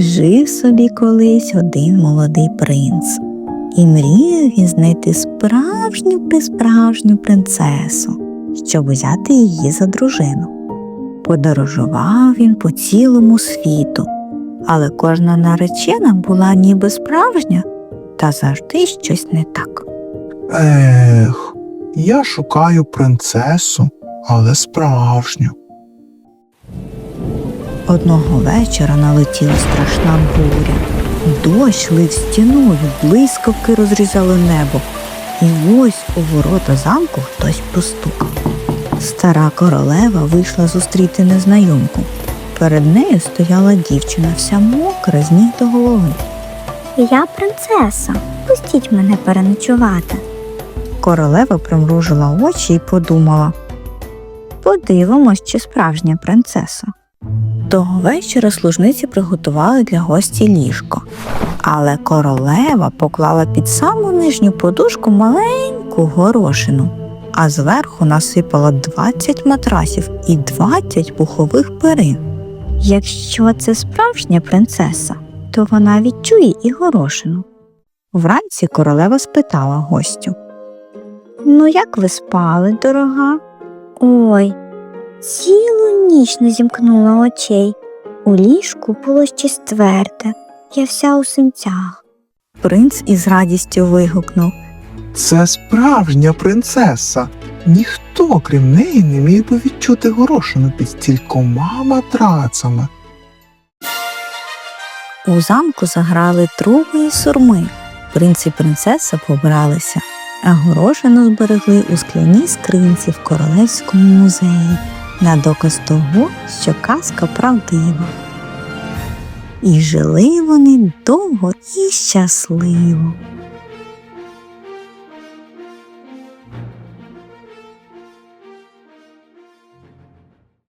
Жив собі колись один молодий принц, і мріяв він знайти справжню присправжню принцесу, щоб взяти її за дружину. Подорожував він по цілому світу, але кожна наречена була ніби справжня, та завжди щось не так. Ех, я шукаю принцесу, але справжню. Одного вечора налетіла страшна буря. Дощ лив стіною, блискавки розрізали небо. І ось у ворота замку хтось постукав. Стара королева вийшла зустріти незнайомку. Перед нею стояла дівчина, вся мокра з ніг до голови. Я принцеса. Пустіть мене переночувати. Королева примружила очі і подумала подивимось, чи справжня принцеса. Того вечора служниці приготували для гості ліжко, але королева поклала під саму нижню подушку маленьку горошину, а зверху насипала 20 матрасів і 20 пухових перин. Якщо це справжня принцеса, то вона відчує і горошину. Вранці королева спитала гостю. Ну, як ви спали, дорога? Ой, цілу ніч не зімкнула очей. У ліжку було щось тверде, я вся у синцях. Принц із радістю вигукнув. Це справжня принцеса. Ніхто, крім неї, не міг би відчути горошину під стількома матрацами. У замку заграли труби і сурми. Принц і принцеса побралися, а горошину зберегли у скляній скринці в королевському музеї на доказ того, що казка правдива. І жили вони довго і щасливо.